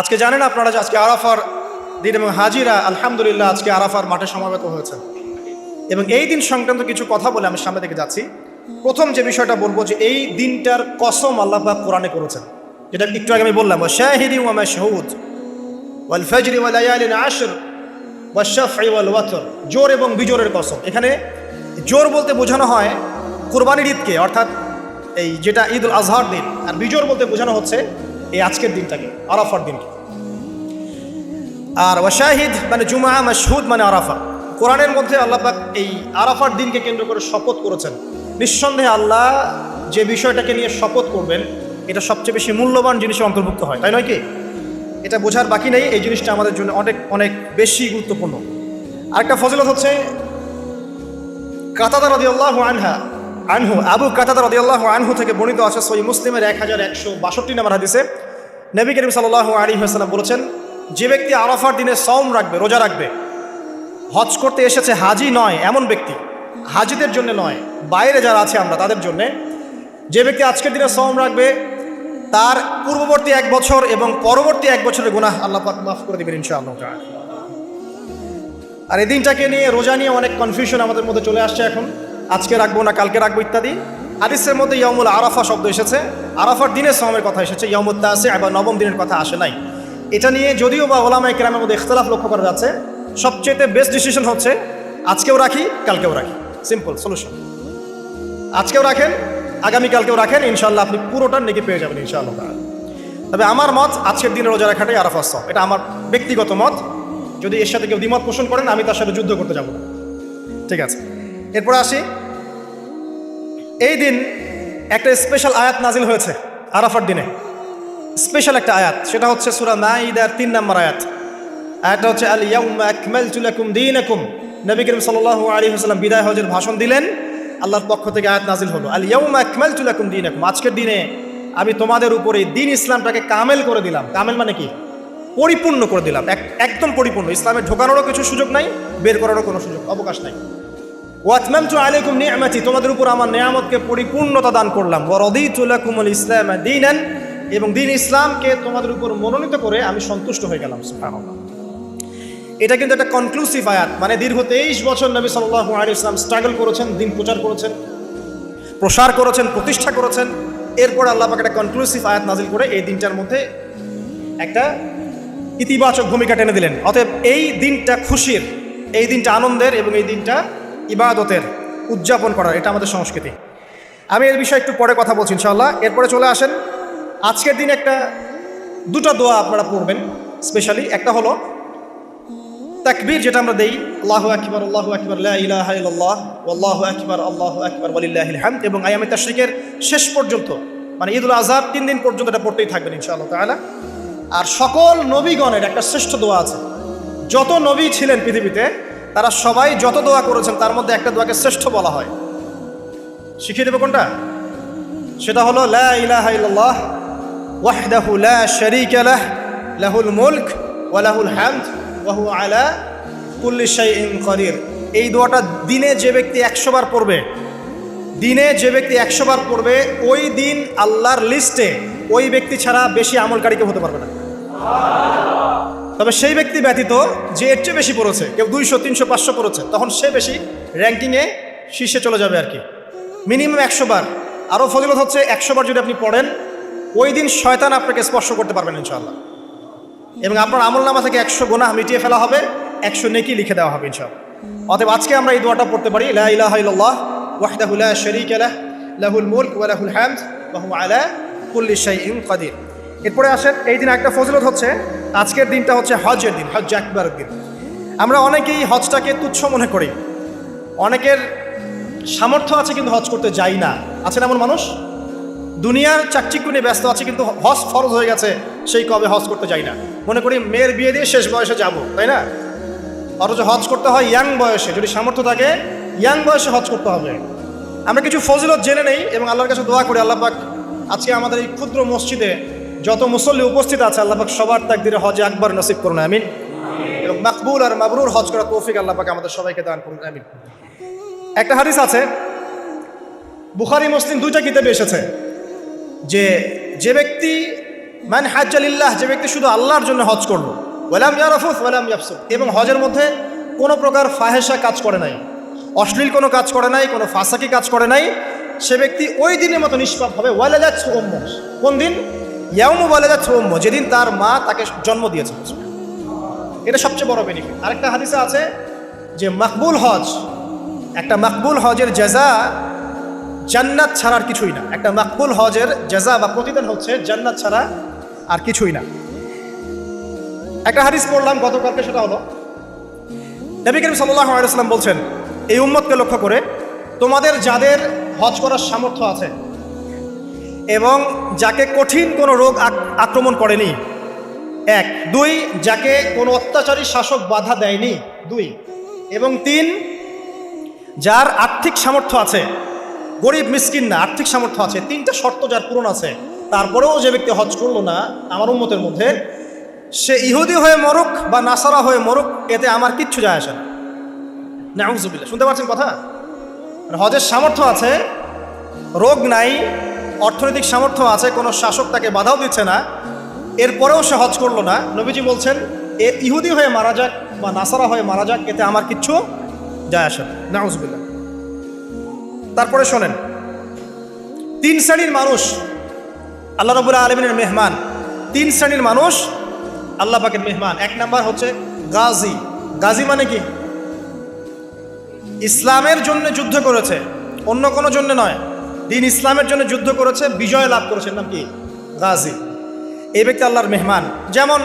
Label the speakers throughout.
Speaker 1: আজকে জানেন আপনারা যে আজকে আরাফার দিন এবং হাজিরা, আলহামদুলিল্লাহ আজকে আরাফার মাঠে সমাবেত হয়েছে। এবং এই দিন সংক্রান্ত কিছু কথা বলে আমি সামনে থেকে যাচ্ছি। প্রথম যে বিষয়টা বলব যে এই দিনটার কসম আল্লাহ কোরআনে করেছেন। যেটা একটু আগে আমি বললাম শাহিদি ওয়া মাশহুদ, ওয়াল ফজরি ওয়া আশর, ওয়া ওয়াল ওয়াতর। জোর এবং বিজোরের কসম। এখানে জোর বলতে বোঝানো হয় কুরবানির ঈদকে, অর্থাৎ এই যেটা ঈদ উল আজহার দিন, আর বিজোর বলতে বোঝানো হচ্ছে এই আজকের দিনটাকে, আরাফার দিনকে। আর ওয়াশাহিদ মানে জুমা, মাশহুদ মানে আরাফা। কোরআনের মধ্যে আল্লাহ পাক এই আরাফার দিনকে কেন্দ্র করে শপথ করেছেন। নিঃসন্দেহে আল্লাহ যে বিষয়টাকে নিয়ে শপথ করবেন, এটা সবচেয়ে বেশি মূল্যবান জিনিসে অন্তর্ভুক্ত হয়, তাই নয় কি? এটা বোঝার বাকি নেই, এই জিনিসটা আমাদের জন্য অনেক অনেক বেশি গুরুত্বপূর্ণ। আরেকটা ফজিলত হচ্ছে, কাতাদা রদিয়াল্লাহু আনহা আনহু আবু কাতাদা রদিয়াল্লাহু আনহু থেকে বর্ণিত আছে সই মুসলিমের এক হাজার একশো বাষট্টি নাম্বার হাদিসে নবী করিম সাল্লাহ আলী হাসালাম বলেছেন, যে ব্যক্তি আরাফার দিনে সওম রাখবে, রোজা রাখবে, হজ করতে এসেছে হাজি নয়, এমন ব্যক্তি, হাজিদের জন্য নয়, বাইরে যারা আছে আমরা তাদের জন্য, যে ব্যক্তি আজকের দিনে সওম রাখবে, তার পূর্ববর্তী এক বছর এবং পরবর্তী এক বছরের গুনাহ আল্লাহ পাক মাফ করে দেবেন ইনশাআল্লাহ। আর এই দিনটাকে নিয়ে রোজা নিয়ে অনেক কনফিউশন আমাদের মধ্যে চলে আসছে এখন আজকে রাখব না, কালকে রাখব ইত্যাদি। হাদিসের মধ্যে ইয়ামুল আরাফা শব্দ এসেছে। আরাফার দিনের সমের কথা এসেছে ইয়ামুল তাসে আবার নবম দিনের কথা আসে নাই। এটা নিয়ে যদিও বা ওলামা কেরামের মধ্যে ইখতলাফ লক্ষ্য করা যাচ্ছে সবচেয়ে বেস্ট ডিসিশন হচ্ছে, আজকেও রাখি, কালকেও রাখি। সিম্পল সলিউশন আজকেও রাখেন আগামীকালকেও রাখেন ইনশাল্লাহ আপনি পুরোটার নেকি পেয়ে যাবেন, ইনশাআল্লাহ। তবে আমার মত, আজকের দিনে রোজা রাখাটাই আরাফার সব। এটা আমার ব্যক্তিগত মত। যদি এর সাথে কেউ দ্বিমত পোষণ করেন, আমি তার সাথে যুদ্ধ করতে যাব ঠিক আছে। এরপরে আসি। এই দিন একটা স্পেশাল আয়াত নাজিল হয়েছে আরাফার দিনে। স্পেশাল একটা আয়াত, সেটা হচ্ছে সুরা নাইদার তিন নম্বর আয়াত। আয়াতটা হচ্ছে আল ইয়াউমা আকমালতু লাকুম দীনাকুম। নবী করিম সাল্লাল্লাহু আলাইহি ওয়াসাল্লাম বিদায় হজের ভাষণ দিলেন। আল্লাহর পক্ষ থেকে আয়াত নাজিল হলো আল ইয়াউমা আকমালতু লাকুম দীনাকুম। আজকের দিনে আমি তোমাদের উপরে দিন ইসলামটাকে কামেল করে দিলাম। কামেল মানে কি? পরিপূর্ণ করে দিলাম। এক- একদম পরিপূর্ণ। ইসলামে ঢোকানোরও কিছু সুযোগ নাই, বের করারও কোনো সুযোগ অবকাশ নাই। ওয়াতমামতু আলাইকুম নি'মাতি তোমাদের উপর আমার নিয়ামতকে পরিপূর্ণতা দান করলাম। ওয়া রাদিতু লাকুমুল ইসলাম দীনান, এবং দিন ইসলামকে তোমাদের উপর মনোনীত করে আমি সন্তুষ্ট হয়ে গেলাম এটা কিন্তু একটা কনক্লুসিভ আয়াত মানে দীর্ঘ তেইশ বছর নবী সাল্লাল্লাহু আলাইহি ইসলাম স্ট্রাগল করেছেন, দিন প্রচার করেছেন, প্রসার করেছেন, প্রতিষ্ঠা করেছেন। এরপর আল্লাহ পাক একটা কনক্লুসিভ আয়াত নাজিল করে এই দিনটার মধ্যে একটা ইতিবাচক ভূমিকা টেনে দিলেন। অতএব এই দিনটা খুশির, এই দিনটা আনন্দের, এবং এই দিনটা ইবাদতের উদযাপন করার, এটা আমাদের সংস্কৃতি। আমি এর বিষয়ে একটু পরে কথা বলছি ইনশাআল্লাহ। এরপরে চলে আসেন। আজকের দিনে একটা, দুটো দোয়া আপনারা পড়বেন, স্পেশালি। একটা হলো, তাকবীর যেটা আমরা দেই, আল্লাহু আকবার আল্লাহু আকবার ইলাহা ইল্লাল্লাহ আল্লাহু আকবার আল্লাহু আকবার ওয়ালিল্লাহিল হামদ এবং আয়ামে তাশরিকের শেষ পর্যন্ত মানে ঈদুল আজহার তিন দিন পর্যন্ত এটা পড়তেই থাকবেন ইনশাআল্লাহ তাআলা। আর সকল নবীগণের একটা শ্রেষ্ঠ দোয়া আছে। যত নবী ছিলেন পৃথিবীতে তারা সবাই যত দোয়া করেছেন, তার মধ্যে একটা দোয়াকে শ্রেষ্ঠ বলা হয়। শিখিয়ে দেবে কোনটা? সেটা হলো, লা লাহুল মুলক ওয়া লাহুল হামদ আলা কুল্লি এই দোয়াটা দিনে যে ব্যক্তি একশো বার পড়বে, দিনে যে ব্যক্তি একশো বার পড়বে, ওই দিন আল্লাহর লিস্টে ওই ব্যক্তি ছাড়া বেশি আমলকারী কেউ হতে পারবে না। তবে সেই ব্যক্তি ব্যতীত যে এর চেয়ে বেশি পড়েছে, কেউ দুইশো, তিনশো, পাঁচশো পড়েছে, তখন সে বেশি র্যাঙ্কিংয়ে শীর্ষে চলে যাবে আর কি। মিনিমাম একশো বার। আরও ফজিলত হচ্ছে একশো বার যদি আপনি পড়েন, ওই দিন শয়তান আপনাকে স্পর্শ করতে পারবেন ইনশাআল্লাহ। এবং আপনার আমল নামা থেকে একশো গোনা মিটিয়ে ফেলা হবে, একশো নেকি লিখে দেওয়া হবে ইনশাআল্লাহ। অতএব আজকে আমরা এই দোয়াটা পড়তে পারি, লা ইলাহা ইল্লাল্লাহ, ওয়াহদাহু লা শারীকা লাহ, লাহুল মুলক ওয়া লাহুল হামদ, ওয়া হুয়া আলা কাদির। এরপরে আসেন, এই দিন একটা ফজিলত হচ্ছে, আজকের দিনটা হচ্ছে হজের দিন হজ একবার দিন। আমরা অনেকেই হজটাকে তুচ্ছ মনে করি। অনেকের সামর্থ্য আছে কিন্তু হজ করতে যাই না। আছেন এমন মানুষ? দুনিয়ার চাকচিক্য নিয়ে ব্যস্ত আছে কিন্তু হজ ফরজ হয়ে গেছে, সেই কবে হজ করতে যাই না। মনে করি মেয়ের বিয়ে দিয়ে শেষ বয়সে যাব, তাই না? অথচ হজ করতে হয় ইয়াং বয়সে, যদি সামর্থ্য থাকে, ইয়াং বয়সে হজ করতে হবে। আমরা কিছু ফজিলত জেনে নেই এবং আল্লাহর কাছে দোয়া করি, আল্লাহ পাক আজকে আমাদের এই ক্ষুদ্র মসজিদে যত মুসল্লি উপস্থিত আছে, আল্লাহ পাক সবার তাকদিরে হজে আকবর নসিব করুন, আমিন। এবং মাকবুল আর মাবরুর হজ করা তৌফিক আল্লাহ পাক আমাদের সবাইকে দান করুন, আমিন। একটা হাদিস আছে, বুখারি, মুসলিম দুইটা কিতাবে এসেছে যে যে ব্যক্তি, মান হাজ্জালিল্লাহ যে ব্যক্তি শুধু আল্লাহর জন্য হজ করল, ওয়ালাম ইয়ারফুফ, ওয়ালাম ইয়াফসুক এবং হজের মধ্যে কোনো প্রকার ফাহেসা কাজ করে নাই, অশ্লীল কোনো কাজ করে নাই, কোনো ফাঁসাকি কাজ করে নাই, সে ব্যক্তি ওই দিনের মতো নিষ্পাপ হবে ছোম্ম কোন দিন? ইয়াউমু ওয়ালেদা ছোম্ম যেদিন তার মা তাকে জন্ম দিয়েছে। এটা সবচেয়ে বড় বেনিফিট আরেকটা হাদিসে আছে যে মাকবুল হজ, একটা মাকবুল হজের জেজা জান্নাত ছাড়ার কিছুই না। একটা মাকবুল হজের জেজা বা প্রতিদান হচ্ছে জান্নাত ছাড়া আর কিছুই না। একটা হাদিস পড়লাম গতকালকে, সেটা হলো, নবী করিম সাল্লাহ আলাইসাল্লাম বলছেন, এই উম্মতকে লক্ষ্য করে তোমাদের যাদের হজ করার সামর্থ্য আছে এবং যাকে কঠিন কোনো রোগ আক্রমণ করেনি। এক। দুই, যাকে কোনো অত্যাচারী শাসক বাধা দেয়নি। দুই। এবং তিন, যার আর্থিক সামর্থ্য আছে। গরিব, মিসকিন না, আর্থিক সামর্থ্য আছে। তিনটা শর্ত যার পূরণ আছে। তারপরেও যে ব্যক্তি হজ করল না, আমার উন্মতের মধ্যে, সে ইহুদি হয়ে মরুক বা নাসারা হয়ে মরুক, এতে আমার কিচ্ছু যায় আসে না। শুনতে পাচ্ছেন কথা? মানে হজের সামর্থ্য আছে, রোগ নাই অর্থনৈতিক সামর্থ্য আছে, কোনো শাসক তাকে বাধাও দিচ্ছে না। এরপরেও সে হজ করল না। নবীজি বলছেন, এ ইহুদি হয়ে মারা যাক বা নাসারা হয়ে মারা যাক, এতে আমার কিচ্ছু যায় আসে না। তারপরে শোনেন, তিন শ্রেণির মানুষ আল্লাহ রবুল্লা আলমিনের মেহমান। তিন শ্রেণির মানুষ আল্লাহ পাকের মেহমান। এক নাম্বার হচ্ছে গাজী। গাজী মানে কি? ইসলামের জন্য যুদ্ধ করেছে, অন্য কোনো জন্য নয়। দিন ইসলামের জন্য যুদ্ধ করেছে, বিজয় লাভ করেছেন নাম কি? গাজী। এই ব্যক্তি আল্লাহর মেহমান। যেমন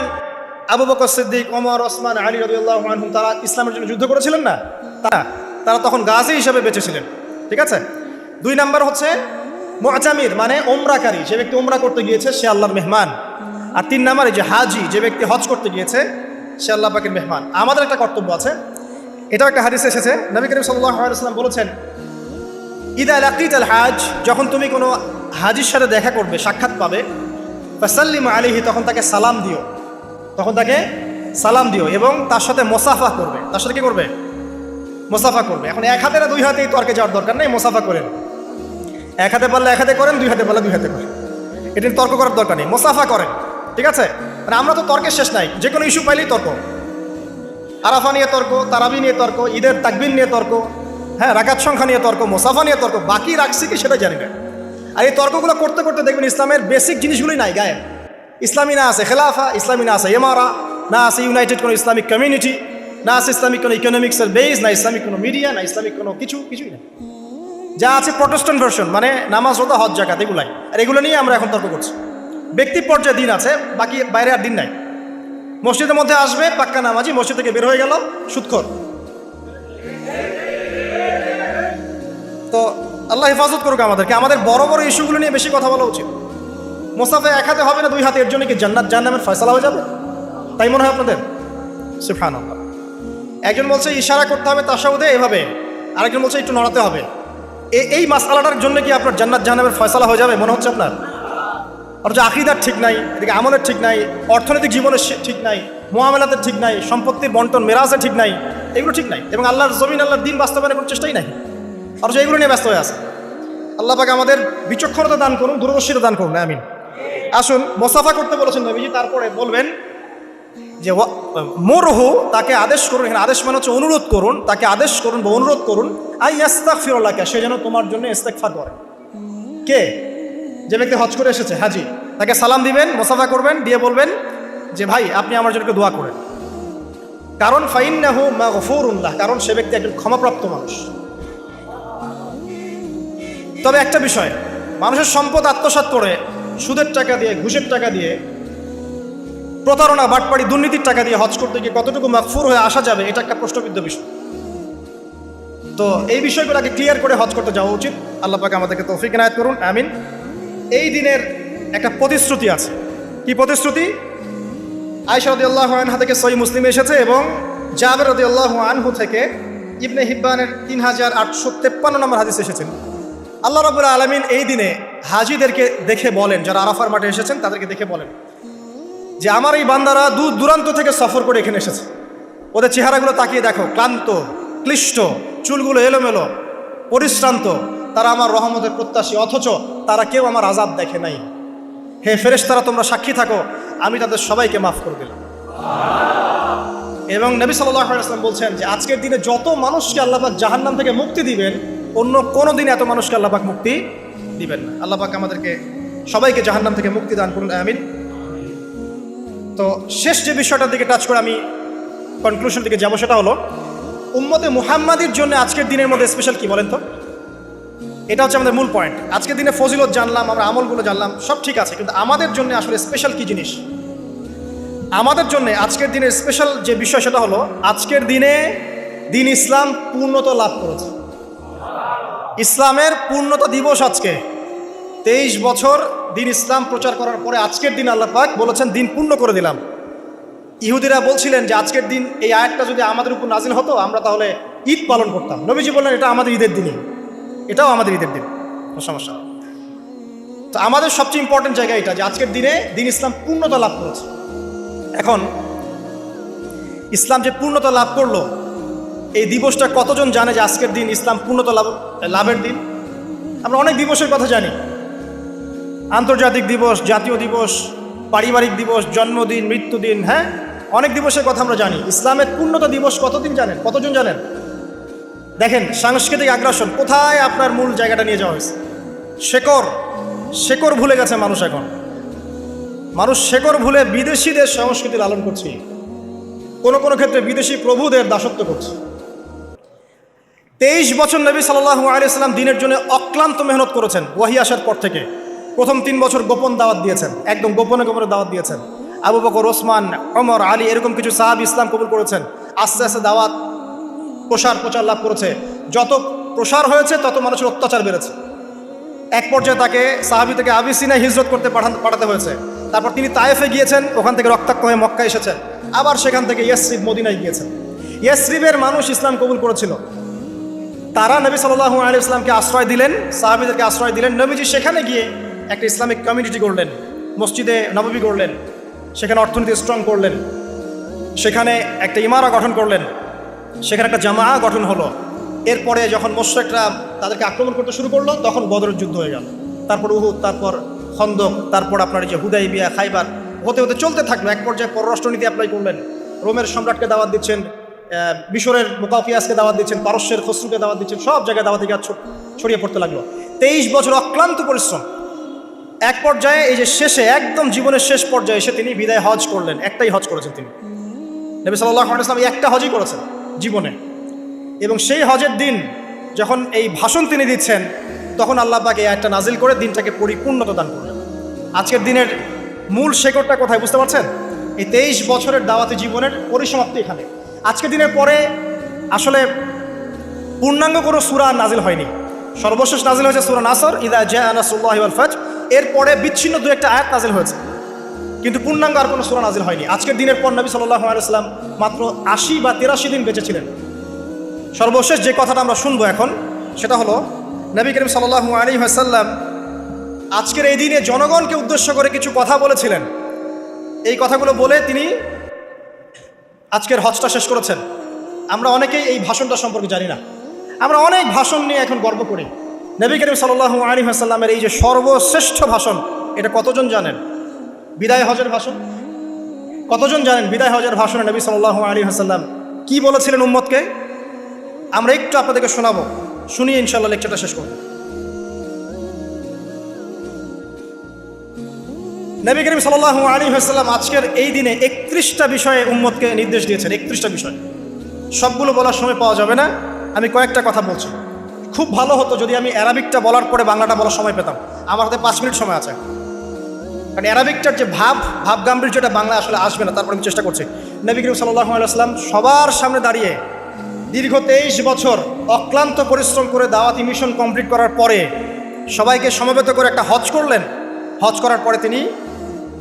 Speaker 1: আবু বকর সিদ্দিক, ওমর, ওসমান, আলী রবিউল্লাহ আনহুম, তারা ইসলামের জন্য যুদ্ধ করেছিলেন না? তারা তারা তখন গাজী হিসেবে বেঁচেছিলেন। ঠিক আছে? দুই নাম্বার হচ্ছে মোয়াজামির মানে ওমরাকারী যে ব্যক্তি ওমরা করতে গিয়েছে, সে আল্লাহর মেহমান। আর তিন নাম্বার এই যে হাজি, যে ব্যক্তি হজ করতে গিয়েছে, সে আল্লাহ পাকের মেহমান। আমাদের একটা কর্তব্য আছে। এটাও একটা হাদিস এসেছে। নবী করিম সাল্লাম বলেছেন ইদা লাকিত আল হাজ, যখন তুমি কোনো হাজির সাথে দেখা করবে, সাক্ষাৎ পাবে, ফাসাল্লিম আলিহি তখন তাকে সালাম দিও। তখন তাকে সালাম দিও এবং তার সাথে মোসাফা করবে। তার সাথে কি করবে? মোসাফা করবে। এখন এক হাতে না দুই হাতেই তর্কে যাওয়ার দরকার নেই, মোসাফা করেন। এক হাতে পারলে এক হাতে করেন, দুই হাতে পারলে দুই হাতে করেন। এটা তর্ক করার দরকার নেই, মোসাফা করেন, ঠিক আছে? মানে আমরা তো তর্কের শেষ নাই, যে কোনো ইস্যু পাইলেই তর্ক। আরাফা নিয়ে তর্ক, তারাবি নিয়ে তর্ক, ঈদের তাকবিন নিয়ে তর্ক হ্যাঁ রাকাত সংখ্যা নিয়ে তর্ক, মোসাফা নিয়ে তর্ক, বাকি রাখছি কি সেটা জানি না। আর এই তর্কগুলো করতে করতে দেখবেন ইসলামের বেসিক জিনিসগুলোই নাই গায়ে ইসলামী না আছে খেলাফা, ইসলামী না আছে এমারা না আছে ইউনাইটেড কোনো ইসলামিক কমিউনিটি না আছে ইসলামিক কোনো ইকোনমিক্সের বেস না ইসলামিক কোনো মিডিয়া না ইসলামিক কোনো কিছু, কিছুই না যা আছে প্রটেস্টন ভার্সন মানে নামাজ রোদা হজ জাকাত এগুলাই। আর এগুলো নিয়ে আমরা এখন তর্ক করছি। ব্যক্তি পর্যায়ে দিন আছে, বাকি বাইরে আর দিন নাই। মসজিদের মধ্যে আসবে, পাক্কা নামাজি, মসজিদ থেকে বের হয়ে গেল সুৎখর তো আল্লাহ হেফাজত করুক আমাদেরকে। আমাদের বড় বড় ইস্যুগুলো নিয়ে বেশি কথা বলা উচিত। মোসাফে এক হাতে হবে না, দুই হাতে, এর জন্য কি জান্নাত জান্নামের ফয়সলা হয়ে যাবে? তাই মনে হয় আপনাদের? সুফান আল্লাহ একজন বলছে, ইশারা করতে হবে তাসাউদে এভাবে। আরেকজন বলছে, একটু নড়াতে হবে। এই মাসালাটার জন্য কি আপনার জান্নাত জাহান্নামের ফয়সলা হয়ে যাবে, মনে হচ্ছে আপনার? অথচ আকিদার ঠিক নাই, এদিকে আমলের ঠিক নাই, অর্থনৈতিক জীবনের ঠিক নাই, মোয়ামেলাতের ঠিক নাই, সম্পত্তির বন্টন, মেরাজের ঠিক নাই, এগুলো ঠিক নাই। এবং আল্লাহর জমিন, আল্লাহর দিন বাস্তবায়নের কোনো চেষ্টাই নাই। অথচ এগুলো নিয়ে ব্যস্ত হয়ে আছে। আল্লাহ পাকে আমাদের বিচক্ষণতা দান করুন, দূরদর্শিতা দান করুন, আমিন। আসুন, মোসাফা করতে বলেছেন নবীজি, তারপরে বলবেন যে মোরহু, তাকে আদেশ করুন, এখানে আদেশ মানে হচ্ছে অনুরোধ করুন, তাকে আদেশ করুন বা অনুরোধ করুন, আই ইস্তাক ফিরল্লাহকে সে যেন তোমার জন্য ইস্তেকফার করে। কে? যে ব্যক্তি হজ করে এসেছে, হাজি, তাকে সালাম দিবেন, মোসাফা করবেন, দিয়ে বলবেন যে, ভাই, আপনি আমার জন্য দোয়া করেন। কারণ ফাইন নাহু মা গফুরুল্লাহ কারণ সে ব্যক্তি একজন ক্ষমাপ্রাপ্ত মানুষ। তবে একটা বিষয়, মানুষের সম্পদ আত্মসাৎ করে সুদের টাকা দিয়ে, ঘুষের টাকা দিয়ে, প্রতারণা, বাটপাড়ি, দুর্নীতির টাকা দিয়ে হজ করতে গিয়ে কতটুকু মাকফুর হয়ে আসা যাবে, এটা একটা প্রশ্নবিদ্ধ বিষয়। তো এই বিষয়গুলোকে ক্লিয়ার করে হজ করতে যাওয়া উচিত। আল্লাহ পাকে আমাদেরকে তৌফিক নায়ত করুন, আমিন। এই দিনের একটা প্রতিশ্রুতি আছে। কি প্রতিশ্রুতি? আয়সা আল্লাহ আনহা থেকে সই মুসলিম এসেছে এবং জাবের রদিয়াল্লাহ আনহু থেকে ইবনে হিব্বানের তিন হাজার আটশো তেপ্পান্ন নম্বর হাদিস এসেছেন। আল্লাহ রবুল আলমিন এই দিনে হাজিদেরকে দেখে বলেন, যারা আরাফার মাঠে এসেছেন, তাদেরকে দেখে বলেন যে আমার এই বান্দারা দূর দূরান্ত থেকে সফর করে এখানে এসেছে। ওদের চেহারাগুলো তাকিয়ে দেখো, ক্লান্ত, ক্লিষ্ট, চুলগুলো এলোমেলো, পরিশ্রান্ত। তারা আমার রহমতের প্রত্যাশী, অথচ তারা কেউ আমার আজাব দেখে নাই। হে ফেরেশতারা, তোমরা সাক্ষী থাকো, আমি তাদের সবাইকে মাফ করে দিলাম। এবং নবী সাল্লাম বলছেন যে, আজকের দিনে যত মানুষকে আল্লাহ জাহান্নাম থেকে মুক্তি দিবেন অন্য কোনো দিন এত মানুষকে আল্লাপাক মুক্তি দিবেন না। আল্লাপাক আমাদেরকে সবাইকে জাহান্নাম থেকে মুক্তি দান করুন, আমিন। তো শেষ যে বিষয়টার দিকে টাচ করে আমি কনক্লুশন দিকে যাব সেটা হলো, উম্মতে মুহাম্মাদির জন্য আজকের দিনের মধ্যে স্পেশাল কি বলেন তো? এটা হচ্ছে আমাদের মূল পয়েন্ট আজকের দিনে ফজিলত জানলাম, আমরা আমলগুলো জানলাম, সব ঠিক আছে, কিন্তু আমাদের জন্য আসলে স্পেশাল কি জিনিস? আমাদের জন্য আজকের দিনের স্পেশাল যে বিষয় সেটা হলো, আজকের দিনে দিন ইসলাম পূর্ণত লাভ করেছে। ইসলামের পূর্ণতা দিবস আজকে। তেইশ বছর দিন ইসলাম প্রচার করার পরে আজকের দিন আল্লাহ পাক বলেছেন, দিন পূর্ণ করে দিলাম। ইহুদিরা বলছিলেন যে, আজকের দিন এই আয়াতটা যদি আমাদের উপর নাজিল হতো, আমরা তাহলে ঈদ পালন করতাম। নবীজি বললেন, এটা আমাদের ঈদের দিনই। এটাও আমাদের ঈদের দিন। সমস্যা। তো আমাদের সবচেয়ে ইম্পর্টেন্ট জায়গা এটা যে, আজকের দিনে দিন ইসলাম পূর্ণতা লাভ করেছে। এখন, ইসলাম যে পূর্ণতা লাভ করল এই দিবসটা কতজন জানে যে আজকের দিন ইসলাম পূর্ণতা লাভ, লাভের দিন? আমরা অনেক দিবসের কথা জানি। আন্তর্জাতিক দিবস, জাতীয় দিবস, পারিবারিক দিবস, জন্মদিন, মৃত্যুদিন হ্যাঁ? অনেক দিবসের কথা আমরা জানি। ইসলামের পূর্ণতা দিবস কতদিন জানেন? কতজন জানেন? দেখেন, সাংস্কৃতিক আগ্রাসন। কোথায় আপনার মূল জায়গাটা নিয়ে যাওয়া হয়েছে? শেকর শেকর ভুলে গেছে মানুষ এখন। মানুষ শেকর ভুলে বিদেশিদের সংস্কৃতি লালন করছে। কোনো কোনো ক্ষেত্রে বিদেশি প্রভুদের দাসত্ব করছে। তেইশ বছর নবী সাল্লাহু আলিয়াল্লাম দিনের জন্য অক্লান্ত মেহনত করেছেন ওয়াহি আসার পর থেকে। প্রথম তিন বছর গোপন দাওয়াত দিয়েছেন, একদম গোপনে গোপনে দাওয়াত দিয়েছেন। আবু বকর, ওসমান অমর আলী এরকম কিছু সাহাব ইসলাম কবুল করেছেন, আস্তে আস্তে দাওয়াত, প্রসার, প্রচার লাভ করেছে। যত প্রসার হয়েছে, তত মানুষের অত্যাচার বেড়েছে। এক পর্যায়ে তাকে সাহাবি থেকে আবিসিনা হিজরত করতে পাঠান পাঠাতে হয়েছে। তারপর তিনি তায়েফে গিয়েছেন, ওখান থেকে রক্তাক্ত হয়ে মক্কা এসেছেন। আবার সেখান থেকে ইয়াসরিফ মদিনায় গিয়েছেন। ইয়াসরিফের মানুষ ইসলাম কবুল করেছিল। তারা নবী সাল্লাহ আলী ইসলামকে আশ্রয় দিলেন, সাহাবিদেরকে আশ্রয় দিলেন, নবীজি সেখানে গিয়ে একটা ইসলামিক কমিউনিটি করলেন মসজিদে নববী করলেন সেখানে অর্থনীতি স্ট্রং করলেন, সেখানে একটা ইমারা গঠন করলেন, সেখানে একটা জামা গঠন হলো। এরপরে যখন মোশেকরা তাদেরকে আক্রমণ করতে শুরু করল, তখন বদরের যুদ্ধ হয়ে গেল। তারপর উহুদ, তারপর খন্দক, তারপর আপনার যে হুদাই বিয়া খাইবার, হতে হতে চলতে থাকল। এক পর্যায়ে পররাষ্ট্রনীতি অ্যাপ্লাই করলেন। রোমের সম্রাটকে দাওয়াত দিচ্ছেন। মিশরের মোকাফিয়াসকে দাওয়াত দিচ্ছেন, পারস্যের খসরুকে দাওয়াত দিচ্ছেন, সব জায়গায় দাওয়াতি কাজ ছড়িয়ে পড়তে লাগল। তেইশ বছর অক্লান্ত পরিশ্রম। এক পর্যায়ে এই যে শেষে, একদম জীবনের শেষ পর্যায়ে এসে তিনি বিদায় হজ করলেন, একটাই হজ করেছেন তিনি। নবী সাল্লাহ একটা হজই করেছেন জীবনে। এবং সেই হজের দিন যখন এই ভাষণ তিনি দিচ্ছেন, তখন আল্লাহ পাক একটা নাজিল করে দিনটাকে পরিপূর্ণতা দান করলেন। আজকের দিনের মূল শেকড়টা কোথায় বুঝতে পারছেন? এই তেইশ বছরের দাওয়াতি জীবনের পরিসমাপ্তি এখানে। আজকের দিনের পরে আসলে পূর্ণাঙ্গ কোনো সুরা নাজিল হয়নি। সর্বশেষ নাজিল হয়েছে সুরা নাসর, ইদা জা আনাসুল্লাহ ফাজ এরপরে বিচ্ছিন্ন দু একটা আয়াত নাজিল হয়েছে। কিন্তু পূর্ণাঙ্গ আর কোনো সুরা নাজিল হয়নি। আজকের দিনের পর নবী সাল্লাহ আলাইসলাম মাত্র আশি বা তেরাশি দিন বেঁচেছিলেন সর্বশেষ যে কথাটা আমরা শুনব এখন, সেটা হলো, নবী করিম সাল্লাহ আলী হাসাল্লাম আজকের এই দিনে জনগণকে উদ্দেশ্য করে কিছু কথা বলেছিলেন। এই কথাগুলো বলে তিনি আজকের হজটা শেষ করেছেন। আমরা অনেকেই এই ভাষণটা সম্পর্কে জানি না। আমরা অনেক ভাষণ নিয়ে এখন গর্ব করি। নবী করিম সাল্লাহ আলী হাসাল্লামের এই যে সর্বশ্রেষ্ঠ ভাষণ, এটা কতজন জানেন? বিদায় হজের ভাষণ? কতজন জানেন বিদায় হজের ভাষণে নবী সাল্লাহ আলী হাসাল্লাম কি বলেছিলেন উম্মতকে? আমরা একটু আপনাদেরকে শোনাবো। শুনিয়ে ইনশাল্লাহ লেকচারটা শেষ করব। নবী করিম সাল্লাহ আলী হাসাল্লাম আজকের এই দিনে একত্রিশটা বিষয়ে উম্মতকে নির্দেশ দিয়েছেন, একত্রিশটা বিষয়। সবগুলো বলার সময় পাওয়া যাবে না, আমি কয়েকটা কথা বলছি। খুব ভালো হতো যদি আমি অ্যারাবিকটা বলার পরে বাংলাটা বলার সময় পেতাম। আমার হাতে পাঁচ মিনিট সময় আছে। কারণ অ্যারাবিকটার যে ভাব ভাব গাম্ভীর্যটা বাংলা আসলে আসবে না, তারপর আমি চেষ্টা করছি। নবী করিম সাল্লাহ আলাইসলাম সবার সামনে দাঁড়িয়ে দীর্ঘ তেইশ বছর অক্লান্ত পরিশ্রম করে দাওয়াতি মিশন কমপ্লিট করার পরে সবাইকে সমবেত করে একটা হজ করলেন। হজ করার পরে তিনি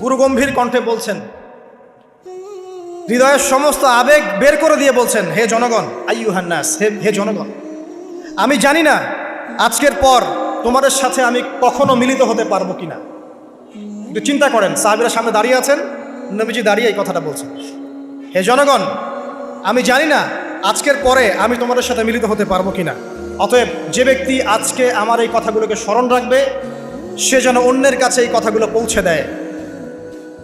Speaker 1: গুরুগম্ভীর কণ্ঠে বলছেন হৃদয়ের সমস্ত আবেগ বের করে দিয়ে বলছেন হে জনগণ আইয়ু হান্নাস হে হে জনগণ আমি জানি না আজকের পর তোমাদের সাথে আমি কখনো মিলিত হতে পারব কিনা। একটু চিন্তা করেন সাহাবিরা সামনে দাঁড়িয়ে আছেন নবীজি দাঁড়িয়ে এই কথাটা বলছেন। হে জনগণ আমি জানি না আজকের পরে আমি তোমাদের সাথে মিলিত হতে পারব কিনা। অতএব যে ব্যক্তি আজকে আমার এই কথাগুলোকে স্মরণ রাখবে সে যেন অন্যের কাছে এই কথাগুলো পৌঁছে দেয়।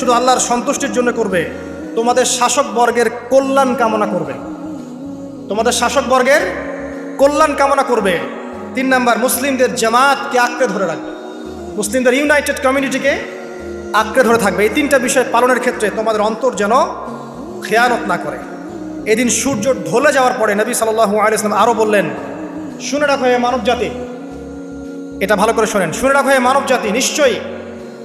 Speaker 1: শুধু আল্লাহর সন্তুষ্টির জন্য করবে, তোমাদের শাসক বর্গের কল্যাণ কামনা করবে। তোমাদের শাসক বর্গের কল্যাণ কামনা করবে। তিন নাম্বার, মুসলিমদের জামাতকে আঁকড়ে ধরে রাখবে। মুসলিমদের ইউনাইটেড কমিউনিটিকে আঁকড়ে ধরে থাকবে। এই তিনটা বিষয় পালনের ক্ষেত্রে তোমাদের অন্তর যেন খেয়ানত না করে। এদিন সূর্য ঢলে যাওয়ার পরে নবী সাল্লাহ আলিয়াল্লাম আরও বললেন, শুনে রাখো এ মানব জাতি এটা ভালো করে শোনেন, শুনে রাখো এ মানব জাতি নিশ্চয়ই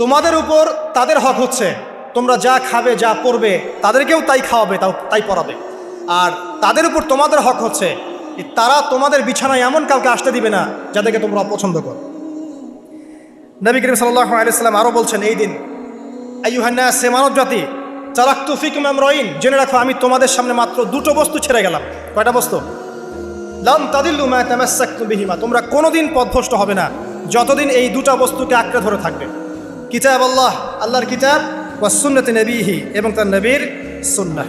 Speaker 1: তোমাদের উপর তাদের হক হচ্ছে। তোমরা যা খাবে, যা পরবে তাদেরকেও তাই খাওয়াবে, তাও তাই পরাবে আর তাদের উপর তোমাদের হক হচ্ছে তারা তোমাদের বিছানায় এমন কাউকে আসতে দিবে না যাদেরকে তোমরা অপছন্দ করো। নবী করিম সাল্লাহ আলাইসাল্লাম আরও বলছেন এই দিন আইহান্না সে মানব জাতি চালাক তুফিক ম্যাম রইন জেনে রাখো আমি তোমাদের সামনে মাত্র দুটো বস্তু ছেড়ে গেলাম। কয়টা বস্তু? লাম তাদিল্লু মা তামাসাক্তু বিহিমা, তোমরা কোনোদিন পথভ্রষ্ট হবে না, যতদিন এই দুটো বস্তুকে আঁকড়ে ধরে থাকবে। কিতাব আল্লাহ, আল্লাহর কিতাব ওয়া সুন্নতি নবীহি এবং তার নবীর সুন্নাহ।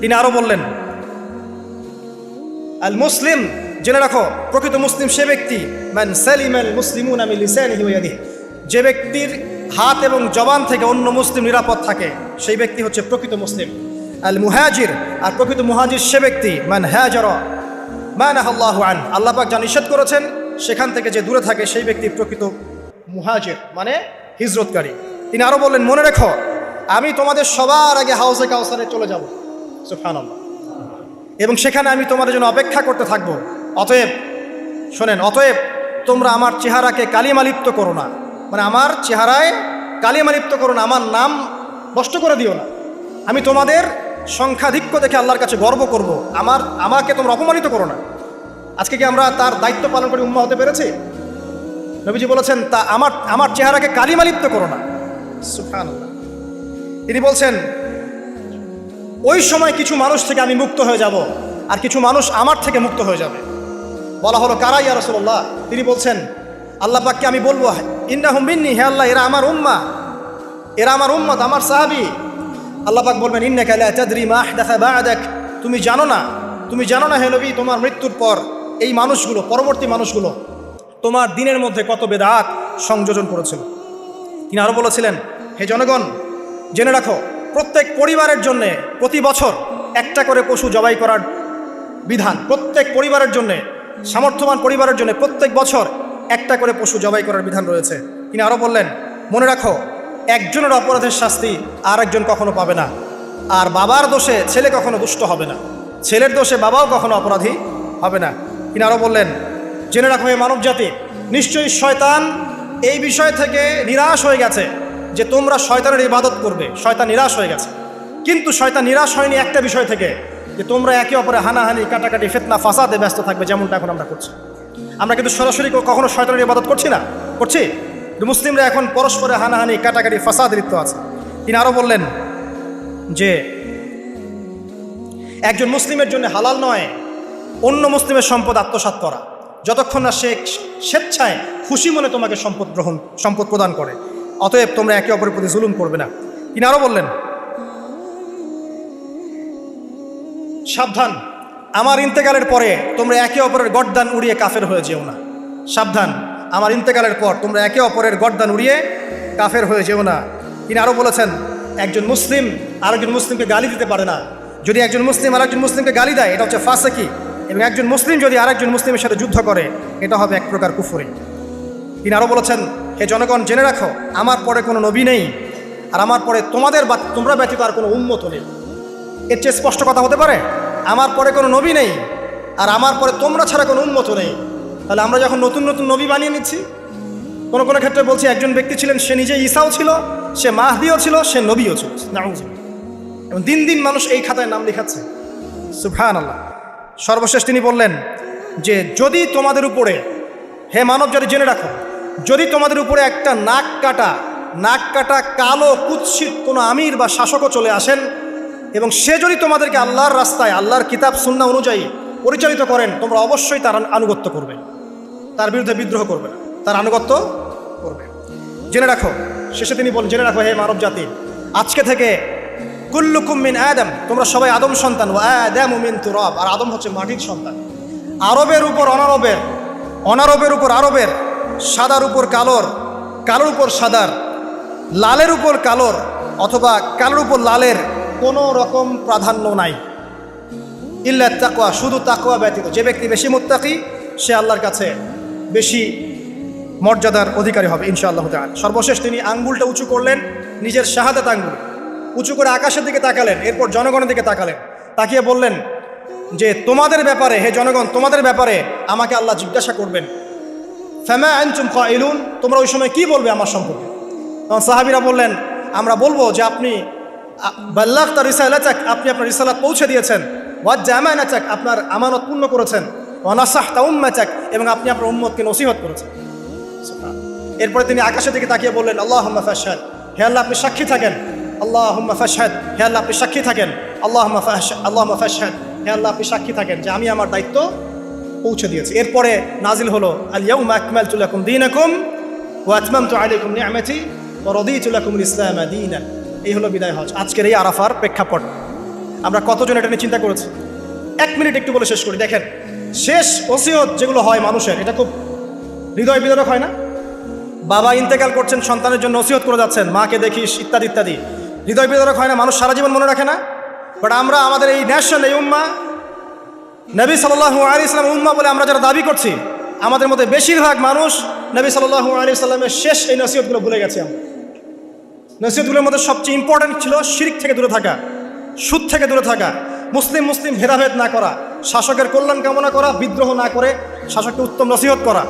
Speaker 1: তিনি আরও বললেন, আল মুসলিম, জেনে রাখো, প্রকৃত মুসলিম সে ব্যক্তি, মান সালিম আল মুসলিমুন আমি লিসানিহি যে ব্যক্তির হাত এবং জবান থেকে অন্য মুসলিম নিরাপদ থাকে, সেই ব্যক্তি হচ্ছে প্রকৃত মুসলিম। আল মুহাজির, আর প্রকৃত মুহাজির সে ব্যক্তি, মান হাজার মান আল্লাহ আন, আল্লাহ পাক যা নিষেধ করেছেন, সেখান থেকে যে দূরে থাকে, সেই ব্যক্তি প্রকৃত মুহাজির মানে হিজরতকারী। তিনি আরও বললেন, মনে রেখো, আমি তোমাদের সবার আগে হাউসে কাউসারে চলে যাব। সুফানাল্লাহ এবং সেখানে আমি তোমাদের জন্য অপেক্ষা করতে থাকব। অতএব, শোনেন, অতএব তোমরা আমার চেহারাকে কালিমালিপ্ত করো না। মানে আমার চেহারায় কালিমালিপ্ত করো না, আমার নাম নষ্ট করে দিও না। আমি তোমাদের সংখ্যাধিক্য দেখে আল্লাহর কাছে গর্ব করব। আমার, আমাকে তোমরা অপমানিত করো না। আজকে কি আমরা তার দায়িত্ব পালন করে উম্মা হতে পেরেছি? নবীজি বলেছেন, তা আমার আমার চেহারাকে কালিমালিপ্ত করো না। সুবহানাল্লাহ। তিনি বলছেন, ওই সময় কিছু মানুষ থেকে আমি মুক্ত হয়ে যাব, আর কিছু মানুষ আমার থেকে মুক্ত হয়ে যাবে। বলা হলো, কারা ইয়া রসল্লাহ তিনি বলছেন, আল্লাহ পাককে আমি বলব ইন্না হুমিন্নি হে আল্লাহ, এরা আমার উম্মা। এরা আমার উম্মত, আমার সাহাবি। আল্লাহ পাক বলবেন ইন্না কালা চাদরি মাহ দেখা বা দেখ তুমি জানো না, তুমি জানো না হে নবী, তোমার মৃত্যুর পর এই মানুষগুলো, পরবর্তী মানুষগুলো তোমার দিনের মধ্যে কত বেদাত সংযোজন করেছিল। তিনি আরও বলেছিলেন, হে জনগণ, জেনে রাখো, প্রত্যেক পরিবারের জন্য প্রতি বছর একটা করে পশু জবাই করার বিধান, প্রত্যেক পরিবারের জন্য, সামর্থ্যবান পরিবারের জন্য প্রত্যেক বছর একটা করে পশু জবাই করার বিধান রয়েছে। তিনি আরও বললেন, মনে রাখো, একজনের অপরাধের শাস্তি আর একজন কখনো পাবে না। আর বাবার দোষে ছেলে কখনো দুষ্ট হবে না। ছেলের দোষে বাবাও কখনো অপরাধী হবে না। তিনি আরও বললেন জেনে রাখো মানব জাতি, নিশ্চয়ই শয়তান এই বিষয় থেকে নিরাশ হয়ে গেছে যে তোমরা শয়তানের ইবাদত করবে। শয়তান নিরাশ হয়ে গেছে। কিন্তু শয়তান নিরাশ হয়নি একটা বিষয় থেকে, যে তোমরা একে অপরে হানাহানি, কাটাকাটি, ফেতনা, ফাসাদে ব্যস্ত থাকবে যেমনটা এখন আমরা করছি। আমরা কিন্তু সরাসরি কখনো শয়তানের ইবাদত করছি না? করছি? মুসলিমরা এখন পরস্পরে হানাহানি, কাটাকাটি, ফাসাদ লিপ্ত আছে। তিনি আরও বললেন যে, একজন মুসলিমের জন্য হালাল নয়, অন্য মুসলিমের সম্পদ আত্মসাৎ করা। যতক্ষণ না সে স্বেচ্ছায় খুশি মনে তোমাকে সম্পদ গ্রহণ, সম্পদ প্রদান করে। অতএব তোমরা একে অপরের প্রতি জুলুম করবে না। তিনি আরও বললেন, সাবধান, আমার ইন্তেকালের পরে তোমরা একে অপরের গডদান উড়িয়ে কাফের হয়ে যেও না। সাবধান, আমার ইন্তেকালের পর তোমরা একে অপরের গডদান উড়িয়ে কাফের হয়ে যেও না। তিনি আরও বলেছেন, একজন মুসলিম আরেকজন মুসলিমকে গালি দিতে পারে না। যদি একজন মুসলিম আরেকজন মুসলিমকে গালি দেয়, এটা হচ্ছে ফাঁসেকি। এবং একজন মুসলিম যদি আরেকজন মুসলিমের সাথে যুদ্ধ করে, এটা হবে এক প্রকার কুফুরি। তিনি আরও বলেছেন, হে জনগণ, জেনে রাখো, আমার পরে কোনো নবী নেই, আর আমার পরে তোমাদের বা, তোমরা ব্যতীত আর কোনো উন্মত নেই। এর চেয়ে স্পষ্ট কথা হতে পারে, আমার পরে কোনো নবী নেই, আর আমার পরে তোমরা ছাড়া কোনো উন্মত নেই। তাহলে আমরা যখন নতুন নতুন নবী বানিয়ে নিচ্ছি, কোনো কোনো ক্ষেত্রে বলছি একজন ব্যক্তি ছিলেন, সে নিজে ঈসাও ছিল, সে মাহদিও ছিল, সে নবীও ছিল। এবং দিন দিন মানুষ এই খাতায় নাম লেখাচ্ছে। সুফহান আল্লাহ সর্বশেষ তিনি বললেন যে, যদি তোমাদের উপরে, হে মানব যদি জেনে রাখো, যদি তোমাদের উপরে একটা নাক কাটা নাক কাটা কালো কুৎসিত কোনো আমির বা শাসকও চলে আসেন এবং সে যদি তোমাদেরকে আল্লাহর রাস্তায়, আল্লাহর কিতাব সুন্না অনুযায়ী পরিচালিত করেন, তোমরা অবশ্যই তার আনুগত্য করবে। তার বিরুদ্ধে বিদ্রোহ করবে তার আনুগত্য করবে। জেনে রাখো, শেষে তিনি বলেন জেনে রাখো, হে মানব জাতি আজকে থেকে কুল্লুকুম মিন আদম, তোমরা সবাই আদম সন্তান। ও আদম মিন তুরব। আর আদম হচ্ছে মাটির সন্তান। আরবের উপর অনারবের অনারবের উপর আরবের, সাদার উপর কালোর কালোর উপর সাদার, লালের উপর কালোর, অথবা কালোর উপর লালের কোনো রকম প্রাধান্য নাই। ইল্লা তাকোয়া শুধু তাকোয়া ব্যতীত। যে ব্যক্তি বেশি মুত্তাকি, সে আল্লাহর কাছে বেশি মর্যাদার অধিকারী হবে, ইনশাআল্লাহ সর্বশেষ তিনি আঙ্গুলটা উঁচু করলেন, নিজের শাহাদাত আঙ্গুল। উঁচু করে আকাশের দিকে তাকালেন, এরপর জনগণের দিকে তাকালেন। তাকিয়ে বললেন, যে তোমাদের ব্যাপারে, হে জনগণ, তোমাদের ব্যাপারে আমাকে আল্লাহ জিজ্ঞাসা করবেন। ফ্যামা আনচুম ইলুন তোমরা ওই সময় কি বলবে আমার সম্পর্কে? তখন সাহাবিরা বললেন, আমরা বলব যে আপনি বাল্লাহ তার রিসালাচাক আপনি আপনার রিসালাত পৌঁছে দিয়েছেন। ওয়াজ জামানাচাক আপনার আমানত পূর্ণ করেছেন। অনাসাহ তাউম্মাচাক এবং আপনি আপনার উম্মতকে নসিহত করেছেন। এরপরে তিনি আকাশের দিকে তাকিয়ে বললেন আল্লাহ ফাশাদ হে আল্লাহ, আপনি সাক্ষী থাকেন। আল্লাহ ফাশাদ হে আল্লাহ, আপনি সাক্ষী থাকেন। আল্লাহ আল্লাহ ফাশাদ হে আল্লাহ, আপনি সাক্ষী থাকেন যে আমি আমার দায়িত্ব পৌঁছে দিয়েছি। এরপরে নাজিল হলো ইসলাম এই হলো বিদায় হজ। আজকের এই আরাফার প্রেক্ষাপট। আমরা কতজন এটা নিয়ে চিন্তা করেছি? এক মিনিট একটু বলে শেষ করি। দেখেন, শেষ ওসিয়ত যেগুলো হয় মানুষের, এটা খুব হৃদয় বিদারক হয় না? বাবা ইন্তেকাল করছেন, সন্তানের জন্য ওসিয়ত করে যাচ্ছেন, মাকে দেখিস, ইত্যাদি ইত্যাদি। হৃদয় বিদারক হয় না, মানুষ সারা জীবন মনে রাখে না। বাট আমরা, আমাদের এই ন্যাশন এই উম্মা, নবী সাল্লাহু আলী ইসলাম উম্মা বলে আমরা যারা দাবি করছি, আমাদের মধ্যে বেশিরভাগ মানুষ নবী সাল্লাহু আলী ইসলামের শেষ এই নসিহতগুলো ভুলে গেছে নসিহতগুলোর মধ্যে সবচেয়ে ইম্পর্ট্যান্ট ছিল শিরিক থেকে দূরে থাকা, সুদ থেকে দূরে থাকা, মুসলিম মুসলিম ভেদাভেদ না করা, শাসকের কল্যাণ কামনা করা, বিদ্রোহ না করে শাসককে উত্তম নসিহত করা।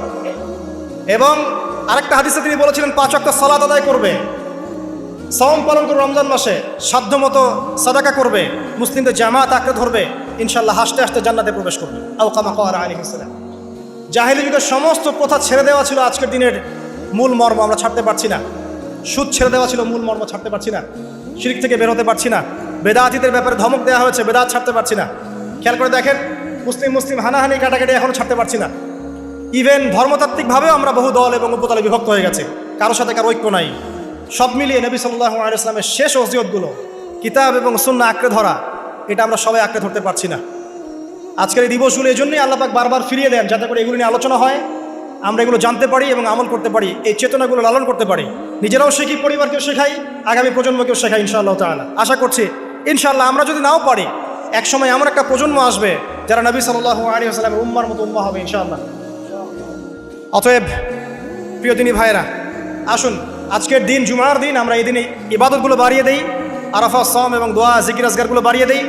Speaker 1: এবং আরেকটা হাদিসে তিনি বলেছিলেন, পাঁচ অক্ট সালাদ আদায় করবে। সওম পালন করবে রমজান মাসে সাধ্য মতো সাদাকা করবে, মুসলিমদের জামাত আঁকড়ে ধরবে ইনশাল্লাহ হাসতে হাসতে জান্নাতে প্রবেশ করবে। আউ কামা কওয়ার আলী ইসলাম জাহেলি যুগের সমস্ত প্রথা ছেড়ে দেওয়া ছিল আজকের দিনের মূল মর্ম, আমরা ছাড়তে পারছি না। সুদ ছেড়ে দেওয়া ছিল মূল মর্ম, ছাড়তে পারছি না। শিরিক থেকে বেরোতে পারছি না। বেদাতিদের ব্যাপারে ধমক দেওয়া হয়েছে, বেদাত ছাড়তে পারছি না। খেয়াল করে দেখেন, মুসলিম মুসলিম হানাহানি কাটাকাটি এখনও ছাড়তে পারছি না। ইভেন ধর্মতাত্ত্বিকভাবেও আমরা বহু দল এবং উপদলে বিভক্ত হয়ে গেছে। কারোর সাথে কারও ঐক্য নাই। সব মিলিয়ে নবী সাল্লাহ আলাইসলামের শেষ ওসিয়তগুলো, কিতাব এবং সুন্না আঁকড়ে ধরা, এটা আমরা সবাই আঁকড়ে ধরতে পারছি না। আজকের এই দিবসগুলো এই জন্যই আল্লাপাক বারবার ফিরিয়ে দেন, যাতে করে এগুলো নিয়ে আলোচনা হয়, আমরা এগুলো জানতে পারি এবং আমল করতে পারি, এই চেতনাগুলো লালন করতে পারি। নিজেরাও শিখি, পরিবারকেও শেখাই, আগামী প্রজন্মকেও শেখাই, ইনশাআল্লাহ তাআলা। আশা করছি, ইনশাআল্লাহ আমরা যদি নাও পারি, একসময় এমন একটা প্রজন্ম আসবে, যারা নবী সাল্লাহ আলী আসসালামের উম্মার মতো উম্মা হবে, ইনশাআল্লাহ। অতএব, প্রিয় দিনী ভাইয়েরা, আসুন আজকের দিন, জুমার দিন, আমরা এই দিনে ইবাদতগুলো বাড়িয়ে দিই আরাফা সম এবং দোয়া জিকিরাজগারগুলো বাড়িয়ে দিই।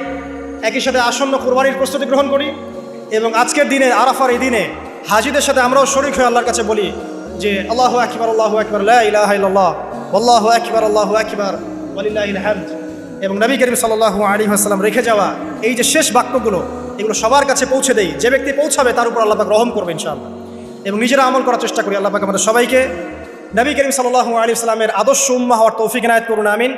Speaker 1: একই সাথে আসন্ন কোরবানির প্রস্তুতি গ্রহণ করি এবং আজকের দিনে, আরাফার এই দিনে হাজিদের সাথে আমরাও শরীফ হয়ে আল্লাহর কাছে বলি যে, আল্লাহ আকবর আল্লাহ আকবর আল্লাহ আল্লাহ আকবর আল্লাহ আকবর এবং নবী করিম সাল্লাহ আলী আসসালাম রেখে যাওয়া এই যে শেষ বাক্যগুলো, এগুলো সবার কাছে পৌঁছে দেয় যে ব্যক্তি পৌঁছাবে, তার উপর আল্লাহ রহম করবে ইনশাআল্লাহ। এবং নিজেরা আমল করার চেষ্টা করি, আল্লাহ আমাদের সবাইকে নবী করিম সাল্লাহ আলী সাল্লামের আদর্শ উম্মা হওয়ার তৌফিক নায়ত করুন আমিন।